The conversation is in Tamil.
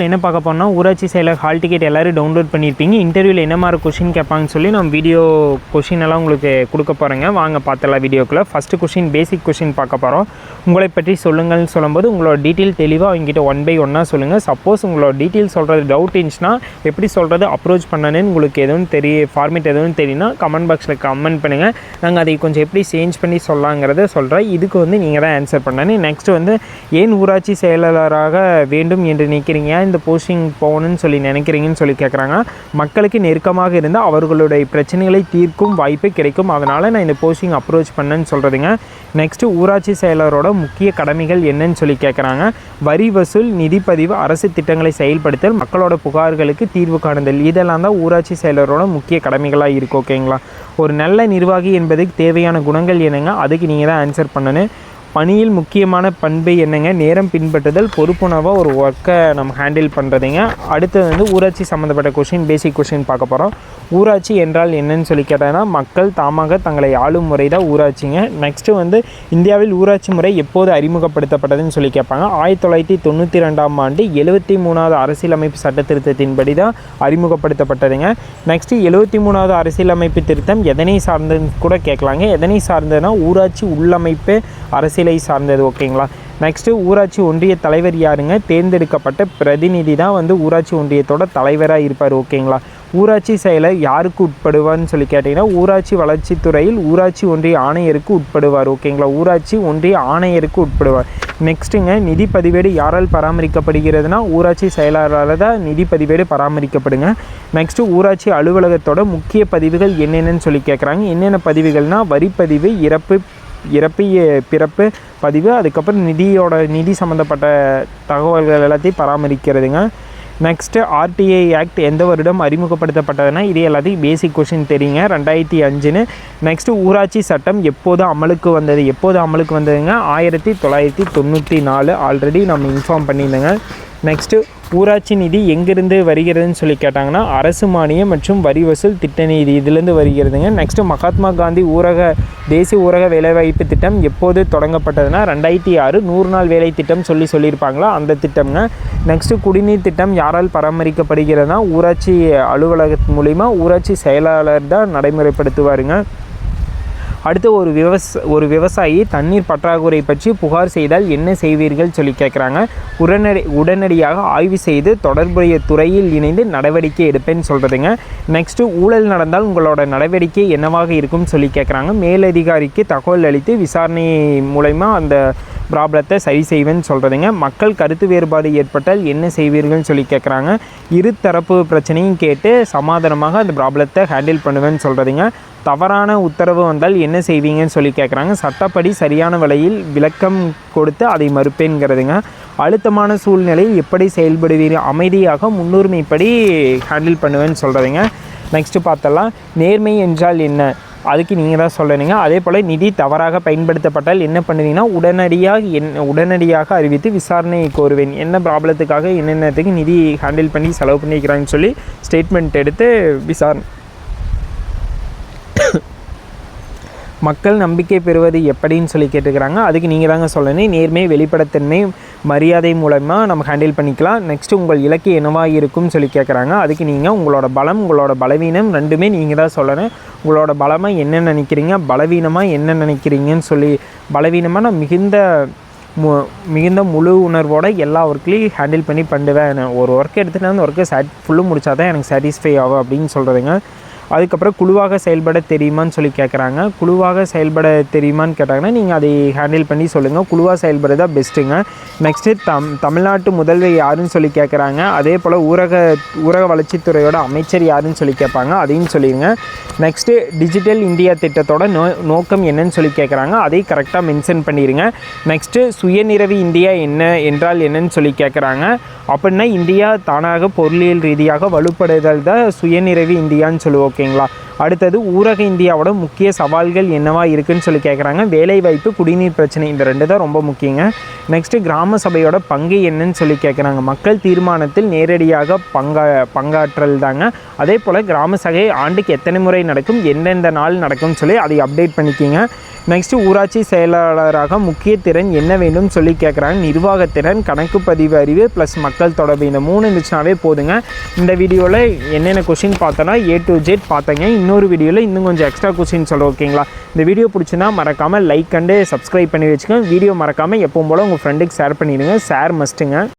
என்ன பார்க்க போனால் ஊராட்சி செயலர் ஹால் டிக்கெட் எல்லோரும் டவுன்லோட் பண்ணியிருப்பீங்க. இன்டர்வியூவில் என்ன மாதிரி கொஷின் கேட்பாங்கன்னு சொல்லி நான் வீடியோ கொஷின் எல்லாம் உங்களுக்கு கொடுக்க போகிறேங்க வாங்க பார்த்தலாம் வீடியோக்குள்ளே. ஃபஸ்ட்டு கொஷின் பேசிக் கொஷின் பார்க்க போகிறோம் உங்களை பற்றி சொல்லுங்கள்னு சொல்லும்போது உங்களோட டீட்டெயில் தெளிவாக அவங்ககிட்ட ஒன் பை ஒன்னாக சொல்லுங்கள் சப்போஸ் உங்களோட டீட்டெயில் சொல்கிறது டவுட் இருந்துச்சுன்னா எப்படி சொல்கிறது அப்ரோச் பண்ணணுன்னு உங்களுக்கு எதுவும் தெரிய ஃபார்மேட் எதுவும் தெரியும்னா கமெண்ட் பாக்ஸில் கமெண்ட் பண்ணுங்கள் நாங்கள் அதை கொஞ்சம் எப்படி சேஞ்ச் பண்ணி சொல்லலாங்கிறத சொல்கிறேன் இதுக்கு வந்து நீங்கள் தான் ஆன்சர் பண்ணணும். நெக்ஸ்ட் வந்து ஏன் ஊராட்சி செயலாளராக வேண்டும் என்று நினைக்கிறீங்க? ஏன் இந்த போஸ்டிங் போகணும்னு சொல்லி நினைக்கிறீங்கன்னு சொல்லி கேட்குறாங்க மக்களுக்கு நெருக்கமாக இருந்தால் அவர்களுடைய பிரச்சனைகளை தீர்க்கும் வாய்ப்பு கிடைக்கும். அதனால் நான் இந்த போஸ்டிங் அப்ரோச் பண்ணேன்னு சொல்கிறதுங்க நெக்ஸ்ட்டு ஊராட்சி செயலரோட முக்கிய கடமைகள் என்னன்னு சொல்லி கேட்குறாங்க வரி வசூல் நிதிப்பதிவு அரசு திட்டங்களை செயல்படுத்தல் மக்களோட புகார்களுக்கு தீர்வு காணுதல். இதெல்லாம் தான் ஊராட்சி செயலரோட முக்கிய கடமைகளாக இருக்குது ஓகேங்களா ஒரு நல்ல நிர்வாகி என்பதுக்கு தேவையான குணங்கள் என்னங்க? அதுக்கு நீங்கள் தான் ஆன்சர் பண்ணணும். பணியில் முக்கியமான பண்பு என்னங்க? நேரம் பின்பற்றுதல் பொறுப்புணர்வாக ஒரு ஒர்க்கை நம்ம ஹேண்டில் பண்ணுறதுங்க அடுத்தது வந்து ஊராட்சி சம்மந்தப்பட்ட கொஷின் பேசிக் கொஷின் பார்க்க போகிறோம் ஊராட்சி என்றால் என்னன்னு சொல்லி கேட்டாங்கன்னா மக்கள் தாமாக தங்களை ஆளும் முறை தான் ஊராட்சிங்க. நெக்ஸ்ட்டு வந்து இந்தியாவில் ஊராட்சி முறை எப்போது அறிமுகப்படுத்தப்பட்டதுன்னு சொல்லி கேட்பாங்க. ஆயிரத்தி தொள்ளாயிரத்தி தொண்ணூற்றி ரெண்டாம் ஆண்டு எழுபத்தி மூணாவது அரசியலமைப்பு சட்ட திருத்தத்தின்படி தான் அறிமுகப்படுத்தப்பட்டதுங்க. நெக்ஸ்ட்டு எழுபத்தி மூணாவது அரசியலமைப்பு திருத்தம் எதனை சார்ந்ததுன்னு கூட கேட்கலாங்க. எதனை சார்ந்ததுன்னா ஊராட்சி உள்ளமைப்பு அரசியலை சார்ந்தது ஓகேங்களா? நெக்ஸ்ட்டு ஊராட்சி ஒன்றிய தலைவர் யாருங்க? தேர்ந்தெடுக்கப்பட்ட பிரதிநிதி தான் வந்து ஊராட்சி ஒன்றியத்தோட தலைவராக இருப்பார் ஓகேங்களா? ஊராட்சி செயலர் யாருக்கு உட்படுவார்னு சொல்லி கேட்டிங்கன்னா ஊராட்சி வளர்ச்சித்துறையில் ஊராட்சி ஒன்றிய ஆணையருக்கு உட்படுவார் ஓகேங்களா? ஊராட்சி ஒன்றிய ஆணையருக்கு உட்படுவார். நெக்ஸ்ட்டுங்க நிதி பதிவேடு யாரால் பராமரிக்கப்படுகிறதுனா ஊராட்சி செயலாளரால் தான் நிதி பதிவேடு பராமரிக்கப்படுங்க. நெக்ஸ்ட்டு ஊராட்சி அலுவலகத்தோட முக்கிய பதிவுகள் என்னென்னு சொல்லி கேட்குறாங்க என்னென்ன பதிவுகள்னால் வரிப்பதிவு இறப்பு இறப்பு பிறப்பு பதிவு அதுக்கப்புறம் நிதியோட நிதி சம்மந்தப்பட்ட தகவல்கள் எல்லாத்தையும் பராமரிக்கிறதுங்க. நெக்ஸ்ட்டு ஆர்டிஐ ஆக்ட் எந்த வருடம் அறிமுகப்படுத்தப்பட்டதுன்னா இது எல்லாத்தையும் பேசிக் கொஷின் தெரியுங்க. ரெண்டாயிரத்தி அஞ்சுன்னு. நெக்ஸ்ட்டு ஊராட்சி சட்டம் எப்போது அமலுக்கு வந்தது? எப்போது அமலுக்கு வந்ததுங்க? ஆயிரத்தி தொள்ளாயிரத்தி தொண்ணூற்றி நாலு. ஆல்ரெடி நம்ம இன்ஃபார்ம் பண்ணியிருந்தேங்க. நெக்ஸ்ட்டு ஊராட்சி நிதி எங்கேருந்து வருகிறதுன்னு சொல்லி கேட்டாங்கன்னா அரசு மானியம் மற்றும் வரி வசூல் திட்ட நிதி இதிலேருந்து வருகிறதுங்க. நெக்ஸ்ட்டு மகாத்மா காந்தி ஊரக தேசிய ஊரக வேலைவாய்ப்பு திட்டம் எப்போது தொடங்கப்பட்டதுன்னா ரெண்டாயிரத்தி ஆறு நூறு நாள் வேலை திட்டம் சொல்லி சொல்லியிருப்பாங்களா? அந்த திட்டம்ங்க. நெக்ஸ்ட்டு குடிநீர் திட்டம் யாரால் பராமரிக்கப்படுகிறதுனா ஊராட்சி அலுவலகத்து மூலிமா ஊராட்சி செயலாளர் தான் நடைமுறைப்படுத்துவாருங்க. அடுத்து ஒரு விவச ஒரு விவசாயி தண்ணீர் பற்றாக்குறை பற்றி புகார் செய்தால் என்ன செய்வீர்கள் சொல்லி கேட்குறாங்க உடனடி உடனடியாக ஆய்வு செய்து தொடர்புடைய துறையில் இணைந்து நடவடிக்கை எடுப்பேன்னு சொல்கிறதுங்க நெக்ஸ்ட்டு ஊழல் நடந்தால் உங்களோட நடவடிக்கை என்னவாக இருக்கும்னு சொல்லி கேட்குறாங்க மேலதிகாரிக்கு தகவல் அளித்து விசாரணை மூலயமா அந்த ப்ராப்ளத்தை சரி செய்வேன்னு சொல்கிறதுங்க மக்கள் கருத்து வேறுபாடு ஏற்பட்டால் என்ன செய்வீர்கள்னு சொல்லி கேட்குறாங்க இரு தரப்பு பிரச்சனையும் கேட்டு சமாதானமாக அந்த ப்ராப்ளத்தை ஹேண்டில் பண்ணுவேன்னு சொல்கிறதுங்க தவறான உத்தரவு வந்தால் என்ன செய்வீங்கன்னு சொல்லி கேட்குறாங்க சட்டப்படி சரியான விலையில் விளக்கம் கொடுத்து அதை மறுப்பேங்கிறதுங்க அழுத்தமான சூழ்நிலையில் எப்படி செயல்படுவீர்கள் அமைதியாக முன்னுரிமைப்படி ஹேண்டில் பண்ணுவேன்னு சொல்கிறதுங்க நெக்ஸ்ட்டு பார்த்தலாம். நேர்மை என்றால் என்ன? அதுக்கு நீங்கள் தான் சொல்லணுங்க. அதே போல் நிதி தவறாக பயன்படுத்தப்பட்டால் என்ன பண்ணுவீங்கன்னா உடனடியாக என் உடனடியாக அறிவித்து விசாரணை கோருவேன். என்ன ப்ராப்ளத்துக்காக என்னென்னத்துக்கு நிதி ஹேண்டில் பண்ணி செலவு பண்ணிக்கிறாங்கன்னு சொல்லி ஸ்டேட்மெண்ட் எடுத்து விசாரணை மக்கள் நம்பிக்கை பெறுவது எப்படின்னு சொல்லி கேட்டுக்கிறாங்க. அதுக்கு நீங்கள் தாங்க சொல்லணும். நேர்மை வெளிப்படத்தன்மை மரியாதை மூலமாக நம்ம ஹேண்டில் பண்ணிக்கலாம். நெக்ஸ்ட்டு உங்கள் இலக்கு என்னவாக இருக்கும்னு சொல்லி கேட்குறாங்க அதுக்கு நீங்கள் உங்களோட பலம் உங்களோட பலவீனம் ரெண்டுமே நீங்கள் தான் சொல்லணும். உங்களோட பலமாக என்ன நினைக்கிறீங்க? பலவீனமாக என்ன நினைக்கிறீங்கன்னு சொல்லி பலவீனமாக நான் மிகுந்த மு மிகுந்த முழு உணர்வோடு எல்லா ஒர்க்லேயும் ஹேண்டில் பண்ணி பண்ணுவேன். ஒரு ஒர்க் எடுத்துகிட்டு அந்த ஒர்க்கை சாட் ஃபுல்லும் முடித்தா தான் எனக்கு சாட்டிஸ்ஃபை ஆகும் அப்படின்னு சொல்கிறதுங்க அதுக்கப்புறம் குழுவாக செயல்பட தெரியுமான்னு சொல்லி கேட்குறாங்க குழுவாக செயல்பட தெரியுமான்னு கேட்டாங்கன்னா நீங்கள் அதை ஹேண்டில் பண்ணி சொல்லுங்கள் குழுவாக செயல்படுறதா பெஸ்ட்டுங்க நெக்ஸ்ட்டு தம் தமிழ்நாட்டு முதல்வர் யாருன்னு சொல்லி கேட்குறாங்க அதே போல் ஊரக ஊரக வளர்ச்சித்துறையோட அமைச்சர் யாருன்னு சொல்லி கேட்பாங்க அதையும் சொல்லிடுங்க நெக்ஸ்ட்டு டிஜிட்டல் இந்தியா திட்டத்தோட நோ நோக்கம் என்னன்னு சொல்லி கேட்குறாங்க அதையும் கரெக்டாக மென்ஷன் பண்ணிடுங்க நெக்ஸ்ட்டு சுயநிறவி இந்தியா என்ன என்றால் என்னன்னு சொல்லி கேட்குறாங்க அப்படின்னா இந்தியா தானாக பொருளியல் ரீதியாக வலுப்படுதல் தான் சுயநிறைவு இந்தியான்னு சொல்லுவோம் ஓகே ஓகேங்களா? அடுத்தது ஊரக இந்தியாவோட முக்கிய சவால்கள் என்னவா இருக்குன்னு சொல்லி கேட்குறாங்க வேலைவாய்ப்பு குடிநீர் பிரச்சனை இந்த ரெண்டு தான் ரொம்ப முக்கியங்க. நெக்ஸ்ட்டு கிராம சபையோட பங்கு என்னன்னு சொல்லி கேட்குறாங்க மக்கள் தீர்மானத்தில் நேரடியாக பங்கா பங்காற்றல் தாங்க. அதே போல் கிராம சபை ஆண்டுக்கு எத்தனை முறை நடக்கும்? எந்தெந்த நாள் நடக்கும்னு சொல்லி அதை அப்டேட் பண்ணிக்கிங்க. நெக்ஸ்ட்டு ஊராட்சி செயலாளராக முக்கிய திறன் என்ன வேண்டும் சொல்லி கேட்குறாங்க நிர்வாகத்திறன் கணக்கு பதிவு அறிவு ப்ளஸ் மக்கள் தொடர்பு. இந்த மூணு இருந்துச்சுனாவே போதுங்க. இந்த வீடியோவில் என்னென்ன கொஷின் பார்த்தோன்னா ஏ டு ஜெட் பார்த்தேங்க. இன்னொரு வீடியோவில் இன்னும் கொஞ்சம் எக்ஸ்ட்ரா கொஷின் சொல்ல ஓகேங்களா? இந்த வீடியோ பிடிச்சுன்னா மறக்காமல் லைக் அண்டு சப்ஸ்கிரைப் பண்ணி வச்சுக்கோங்க. வீடியோ மறக்காமல் எப்பவும் போல் உங்கள் ஃப்ரெண்டுக்கு ஷேர் பண்ணிடுங்க. ஷேர் மஸ்ட்டுங்க